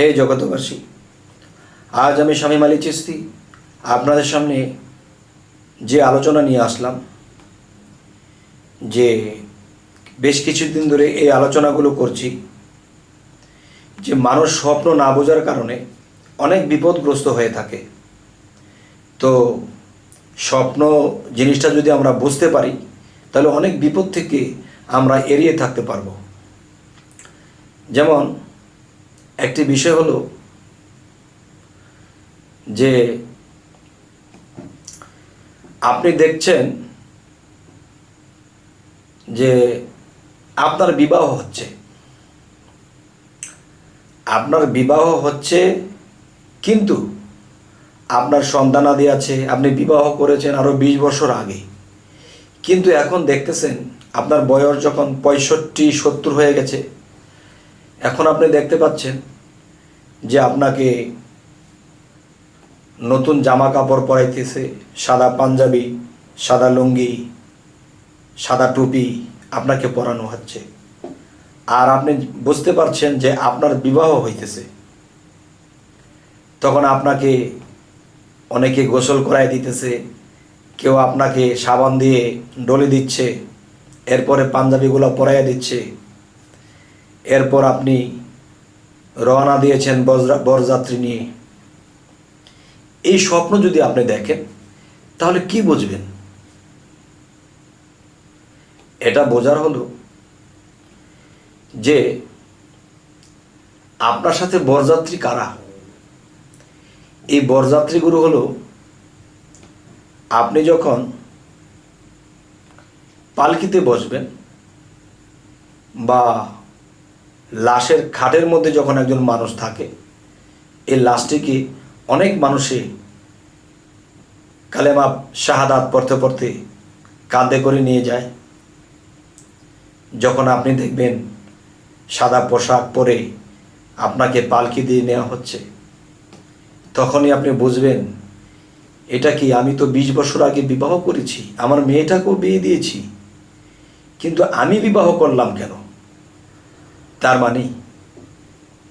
হে জগতবাসী আজ আমি স্বামী মালি চিস্তি আপনাদের সামনে যে আলোচনা নিয়ে আসলাম, যে বেশ কিছুদিন ধরে এই আলোচনাগুলো করছি, যে মানুষ স্বপ্ন না বোঝার কারণে অনেক বিপদগ্রস্ত হয়ে থাকে। তো স্বপ্ন জিনিসটা যদি আমরা বুঝতে পারি, তাহলে অনেক বিপদ থেকে আমরা এড়িয়ে থাকতে পারব। যেমন একটি বিষয় হলো যে আপনি দেখছেন যে আপনার বিবাহ হচ্ছে। আপনার বিবাহ হচ্ছে কিন্তু আপনার সন্তানাদি আছে, আপনি বিবাহ করেছেন আরও বিশ বছর আগে। কিন্তু এখন দেখতেছেন আপনার বয়স যখন পঁয়ষট্টি, সত্তর হয়ে গেছে। এখন আপনি দেখতে পাচ্ছেন যে আপনাকে নতুন জামা কাপড় পরাইতেছে, সাদা পাঞ্জাবি, সাদা লুঙ্গি, সাদা টুপি আপনাকে পরানো হচ্ছে। আর আপনি বুঝতে পারছেন যে আপনার বিবাহ হইতেছে। তখন আপনাকে অনেকে গোসল করাই দিতেছে, কেউ আপনাকে সাবান দিয়ে ডলে দিচ্ছে, এরপরে পাঞ্জাবিগুলো পরাইয়া দিচ্ছে। এরপর আপনি রওনা দিয়েছেন বরযাত্রী নিয়ে। এই স্বপ্ন যদি আপনি দেখেন, তাহলে কি বুঝবেন? এটা বোঝার হলো যে আপনার সাথে বরযাত্রী কারা? এই বরযাত্রীগুলো হলো আপনি যখন পালকিতে বসবেন বা লাশের খাটের মধ্যে যখন একজন মানুষ থাকে, এই লাশটিকে অনেক মানুষে কালেমা শাহাদাত পড়তে পড়তে কাঁধে করে নিয়ে যায়? যখন আপনি দেখবেন সাদা পোশাক পরে আপনাকে পালকি দিয়ে নেওয়া হচ্ছে, তখনই আপনি বুঝবেন, এটা কি আমি তো বিশ বছর আগে বিবাহ করেছি, আমার মেয়েটাকেও বিয়ে দিয়েছি, কিন্তু আমি বিবাহ করলাম কেন? তার মানে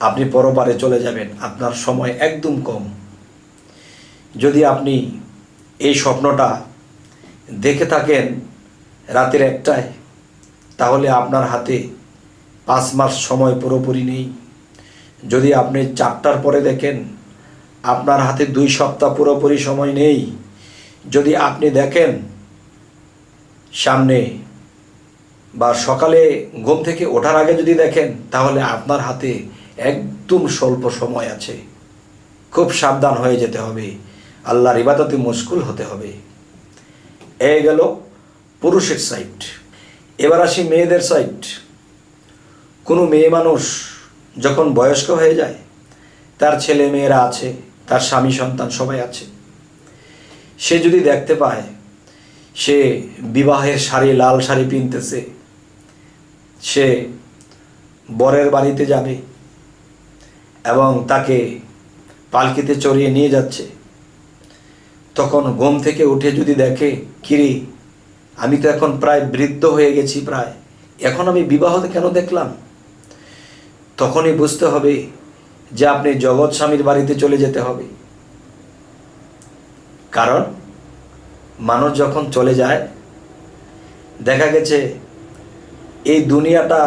আপনি পরপারে চলে যাবেন, আপনার সময় একদম কম। যদি আপনি এই স্বপ্নটা দেখে থাকেন রাতের একটায়, তাহলে আপনার হাতে পাঁচ মাস সময় পুরোপুরি নেই। যদি আপনি চারটার পরে দেখেন, আপনার হাতে দুই সপ্তাহ পুরোপুরি সময় নেই। যদি আপনি দেখেন, সামনে বা সকালে ঘুম থেকে ওঠার আগে যদি দেখেন, তাহলে আপনার হাতে একদম স্বল্প সময় আছে। খুব সাবধান হয়ে যেতে হবে। আল্লাহর ইবাদতে মুশকুল হতে হবে। এ গেল পুরুষের সাইড এবার আসি মেয়েদের সাইড কোনো মেয়ে মানুষ যখন বয়স্ক হয়ে যায়, তার ছেলে মেয়েরা আছে, তার স্বামী সন্তান সবাই আছে। সে যদি দেখতে পায়, সে বিবাহের শাড়ি, লাল শাড়ি পিনতেছে সে বরের বাড়িতে যাবে এবং তাকে পালকিতে চড়িয়ে নিয়ে যাচ্ছে। তখন ঘুম থেকে উঠে যদি দেখে, কিরে, আমি তো এখন প্রায় বৃদ্ধ হয়ে গেছি প্রায়, এখন আমি বিবাহতে কেন দেখলাম? তখনই বুঝতে হবে যে আপনি জগৎ স্বামীর বাড়িতে চলে যেতে হবে। কারণ মানুষ যখন চলে যায়, দেখা গেছে এই দুনিয়াটা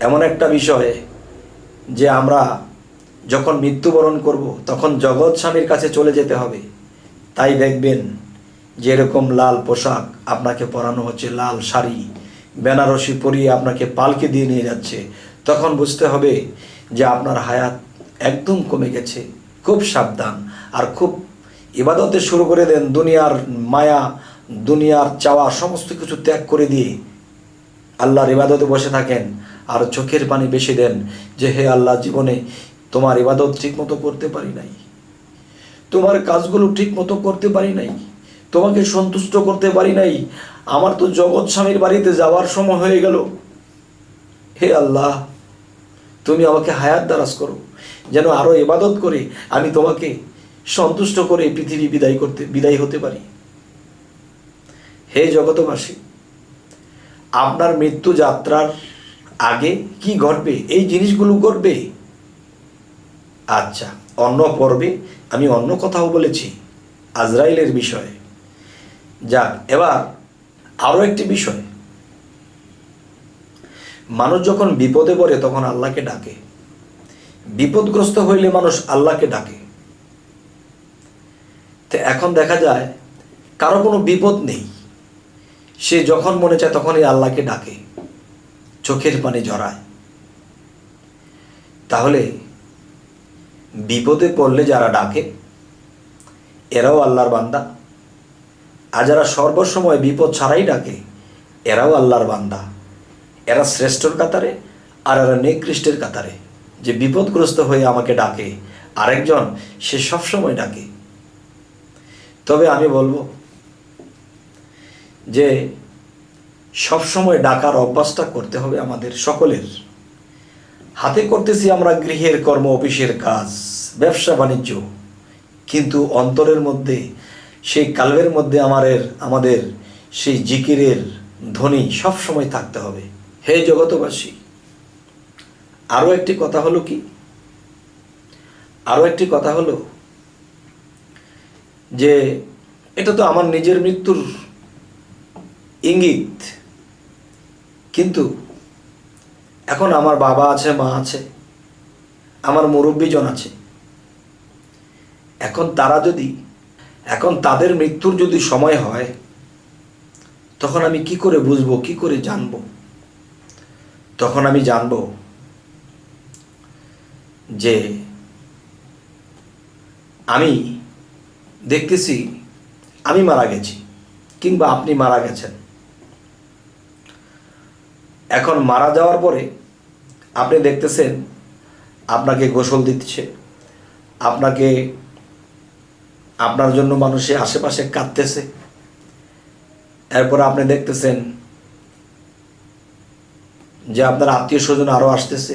এমন একটা বিষয় যে আমরা যখন মৃত্যুবরণ করব, তখন জগৎ স্বামীর কাছে চলে যেতে হবে। তাই দেখবেন যেরকম লাল পোশাক আপনাকে পরানো হচ্ছে, লাল শাড়ি, বেনারসি পরিয়ে আপনাকে পালকে দিয়ে নিয়ে যাচ্ছে। তখন বুঝতে হবে যে আপনার হায়াত একদম কমে গেছে, খুব সাবধান। আর খুব ইবাদতে শুরু করে দেন, দুনিয়ার মায়া, দুনিয়ার চাওয়া, সমস্ত কিছু ত্যাগ করে দিয়ে আল্লাহর ইবাদতে বসে থাকেন। আর চোখের পানি বেশি দেন যে, হে আল্লাহ, জীবনে তোমার ইবাদত ঠিক মতো করতে পারি নাই। তোমার কাজগুলো ঠিক মতো করতে পারি নাই। তোমাকে সন্তুষ্ট করতে পারি নাই। আমার তো জগৎ স্বামীর বাড়িতে যাওয়ার সময় হয়ে গেল। হে আল্লাহ, তুমি আমাকে হায়াত দারাজ করো। যেন আরও ইবাদত করে আমি তোমাকে সন্তুষ্ট করে পৃথিবী বিদায় করতে, বিদায় হতে পারি। হে জগতবাসী আপনার মৃত্যু যাত্রার আগে কি ঘটবে? এই জিনিসগুলো ঘটবে? আচ্ছা অন্য পর্বে আমি অন্য কথাও বলেছি আজরাইলের বিষয়ে। যাক, এবার আরও একটি বিষয়। মানুষ যখন বিপদে পড়ে, তখন আল্লাহকে ডাকে। বিপদগ্রস্ত হইলে মানুষ আল্লাহকে ডাকে। তো এখন দেখা যায়, কারও কোনো বিপদ নেই। সে যখন মনে চায় তখনই আল্লাহকে ডাকে, চোখের পানি জড়ায়। তাহলে বিপদে পড়লে যারা ডাকে, এরাও আল্লাহর বান্দা। আর যারা সর্বসময় বিপদ ছাড়াই ডাকে, এরাও আল্লাহর বান্দা। এরা শ্রেষ্ঠর কাতারে আর এরা নিকৃষ্টের কাতারে। যে বিপদগ্রস্ত হয়ে আমাকে ডাকে, আরেকজন সে সবসময় ডাকে। তবে আমি বলব যে সবসময় ডাকার অভ্যাসটা করতে হবে আমাদের সকলের। হাতে করতেছি আমরা গৃহের কর্ম, অফিসের কাজ, ব্যবসা, বাণিজ্য। কিন্তু অন্তরের মধ্যে, সেই কালবের মধ্যে আমাদের আমাদের সেই জিকিরের ধ্বনি সবসময় থাকতে হবে। হে জগতবাসী আরও একটি কথা হলো কি? আরও একটি কথা হলো যে, এটা তো আমার নিজের মৃত্যুর ইঙ্গিত। কিন্তু এখন আমার বাবা আছে, মা আছে, আমার মুরব্বীজন আছে। এখন তারা যদি, এখন তাদের মৃত্যুর যদি সময় হয়, তখন আমি কি করে বুঝব, কি করে জানব? তখন আমি জানব যে আমি দেখতেছি, আমি মারা গেছি, কিংবা আপনি মারা গেছেন। এখন মারা যাওয়ার পরে আপনি দেখতেছেন আপনাকে গোসল দিচ্ছে, আপনাকে, আপনার জন্য মানুষে আশেপাশে কাঁদতেছে। এরপর আপনি দেখতেছেন যে আপনার আত্মীয় স্বজন আরও আসতেছে,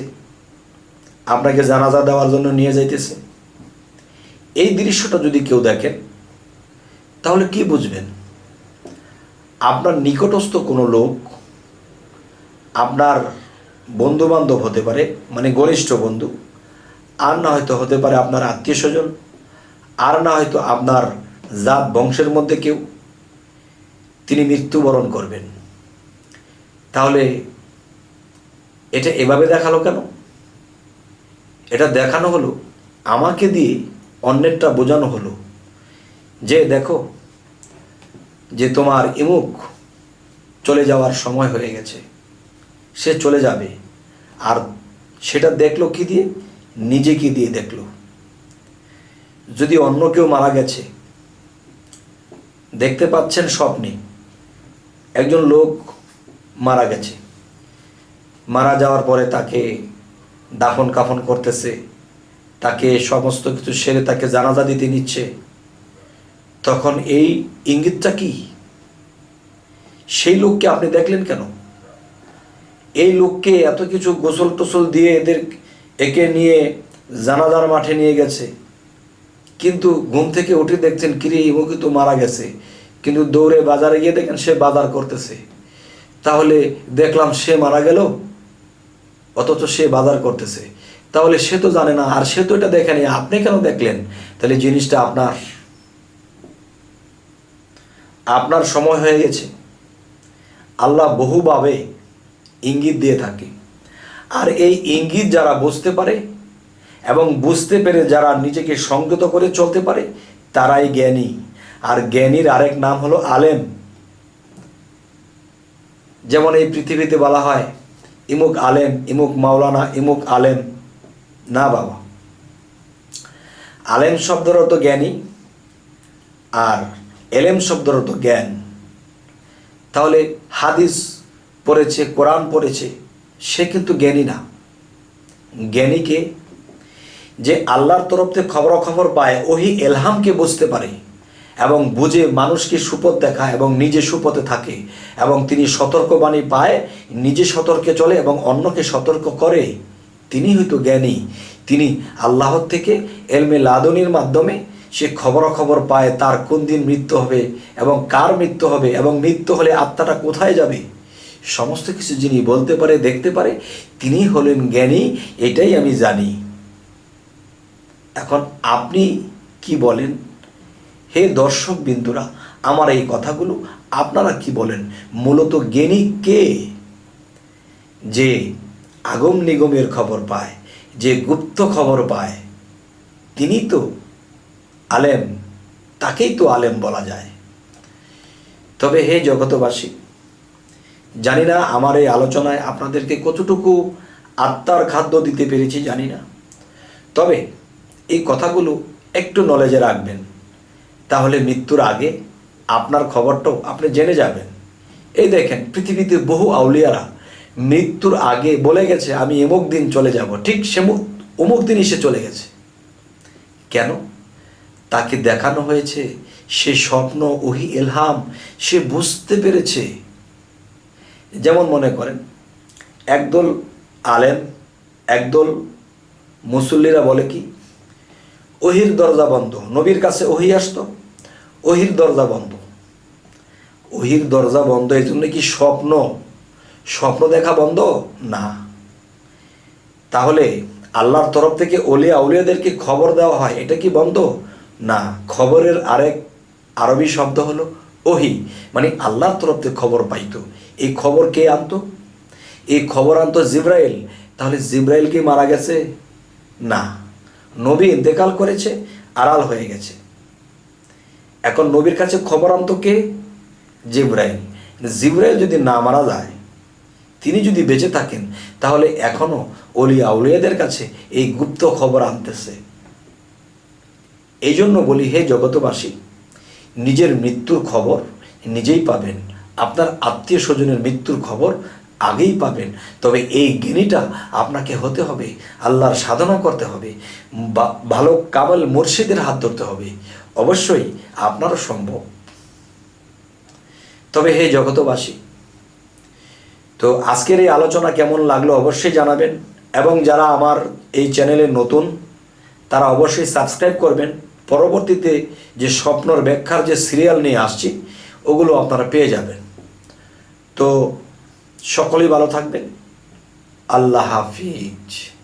আপনাকে জানাজা দেওয়ার জন্য নিয়ে যাইতেছে। এই দৃশ্যটা যদি কেউ দেখেন, তাহলে কি বুঝবেন? আপনার নিকটস্থ কোনো লোক আপনার বন্ধু বান্ধব হতে পারে মানে ঘনিষ্ঠ বন্ধু, আর না হয়তো হতে পারে আপনার আত্মীয় স্বজন আর না হয়তো আপনার জাত বংশের মধ্যে কেউ, তিনি মৃত্যুবরণ করবেন। তাহলে এটা এভাবে দেখাল কেন? এটা দেখানো হলো, আমাকে দিয়ে অন্যেরটা বোঝানো হলো, যে দেখো, যে তোমার ইমুক চলে যাওয়ার সময় হয়ে গেছে। সে চলে যাবে। আর সেটা দেখল কি দিয়ে? নিজে কি দিয়ে দেখল? যদি অন্য কেউ মারা গেছে, দেখতে পাচ্ছেন স্বপ্নে, একজন লোক মারা গেছে। মারা যাওয়ার পরে তাকে দাফন কাফন করতেছে, তাকে সমস্ত কিছু সেরে তাকে জানাজা দিতে নিচ্ছে। তখন এই ইঙ্গিতটা কি? সেই লোককে আপনি দেখলেন কেন? এই লোককে এত কিছু গোসল টোসল দিয়ে এদের একে নিয়ে জানাজার মাঠে নিয়ে গেছে। কিন্তু ঘুম থেকে উঠে দেখছেন, কিরে ইমুকি তো মারা গেছে। কিন্তু দৌড়ে বাজারে গিয়ে দেখেন সে বাজার করতেছে। তাহলে দেখলাম সে মারা গেল, অথচ সে বাজার করতেছে। তাহলে সে তো জানে না, আর সে তো এটা দেখেনি। আপনি কেন দেখলেন? তাহলে জিনিসটা আপনার। আপনার সময় হয়ে গেছে। আল্লাহ বহুভাবে ইঙ্গিত দিয়ে থাকে। আর এই ইঙ্গিত যারা বুঝতে পারে এবং বুঝতে পেরে যারা নিজেকে সংযত করে চলতে পারে, তারাই জ্ঞানী। আর জ্ঞানীর আরেক নাম হলো আলেম। যেমন এই পৃথিবীতে বলা হয়, ইমুক আলেম, ইমুক মাওলানা, ইমুক আলেম। না বাবা। আলেম শব্দের অর্থ জ্ঞানী আর এলেম শব্দের অর্থ জ্ঞান। তাহলে হাদিস পড়েছে, কোরআন পড়েছে, সে কিন্তু জ্ঞানী না। জ্ঞানীকে যে আল্লাহর তরফ থেকে খবরাখবর পায়, ওহি এলহামকে বুঝতে পারে এবং বুঝে মানুষকে সুপথ দেখায় এবং নিজে সুপথে থাকে এবং তিনি সতর্কবাণী পায়, নিজে সতর্কে চলে এবং অন্যকে সতর্ক করে। তিনি হয়তো জ্ঞানী। তিনি আল্লাহর থেকে এলমে লাদনির মাধ্যমে সে খবরাখবর পায়, তার কোন দিন মৃত্যু হবে এবং কার মৃত্যু হবে এবং মৃত্যু হলে আত্মাটা কোথায় যাবে? সমস্ত কিছু যিনি বলতে পারে, দেখতে পারে, তিনি হলেন জ্ঞানী, এটাই আমি জানি। এখন আপনি কি বলেন? হে দর্শক বিন্দুরা, আমার এই কথাগুলো আপনারা কি বলেন? মূলত জ্ঞানী কে? যে আগম নিগমের খবর পায়, যে গুপ্ত খবর পায়, তিনি তো আলেম, তাকেই তো আলেম বলা যায়। তবে হে জগতবাসী জানি না আমার এই আলোচনায় আপনাদেরকে কতটুকু আত্মার খাদ্য দিতে পেরেছি, জানি না। তবে এই কথাগুলো একটু নলেজে রাখবেন। তাহলে মৃত্যুর আগে আপনার খবরটাও আপনি জেনে যাবেন। এই দেখেন, পৃথিবীতে বহু আউলিয়ারা মৃত্যুর আগে বলে গেছে, আমি এমুক দিন চলে যাব। ঠিক সে অমুক দিনই সে চলে গেছে। কেন? তাকে দেখানো হয়েছে, সে স্বপ্ন, ওহি এলহাম, সে বুঝতে পেরেছে যেমন মনে করেন, একদল আলেম, একদল মুসল্লিরা বলে কি, ওহির দরজা বন্ধ, নবীর কাছে ওহি আসতো, ওহির দরজা বন্ধ। ওহির দরজা বন্ধ এই জন্য কি স্বপ্ন? স্বপ্ন দেখা বন্ধ? না। তাহলে আল্লাহর তরফ থেকে অলিয়া আউলিয়াদেরকে খবর দেওয়া হয়, এটা কি বন্ধ? না। খবরের আরেক আরবি শব্দ হলো ওহি মানে আল্লাহর তরফ থেকে খবর পাইতো। এই খবর কে আনতো? এই খবর আনতো জিব্রাইল। তাহলে জিব্রাইল কি মারা গেছে? না। নবী ইন্তেকাল করেছে, আড়াল হয়ে গেছে। এখন নবীর কাছে খবর আনতো কে? জিব্রাইল। জিব্রাইল যদি না মারা যায়, তিনি যদি বেঁচে থাকেন, তাহলে এখনও অলি আউলিয়াদের কাছে এই গুপ্ত খবর আনতেছে। এই জন্য বলি, হে জগতবাসী নিজের মৃত্যুর খবর নিজেই পাবেন। আপনার আত্মীয় স্বজনের মৃত্যুর খবর আগেই পাবেন। তবে এই জ্ঞানীটা আপনাকে হতে হবে, আল্লাহর সাধনা করতে হবে ভালো কামাল মুর্শিদের হাত ধরতে হবে। অবশ্যই আপনারও সম্ভব। তবে হে জগতবাসী, তো আজকের এই আলোচনা কেমন লাগল অবশ্যই জানাবেন। এবং যারা আমার এই চ্যানেলে নতুন, তারা অবশ্যই সাবস্ক্রাইব করবেন। পরবর্তীতে যে স্বপ্নর ব্যাখ্যার যে সিরিয়াল নিয়ে আসছি, ওগুলো আপনারা পেয়ে যাবেন। তো সকলেই ভালো থাকবেন। আল্লাহ হাফিজ।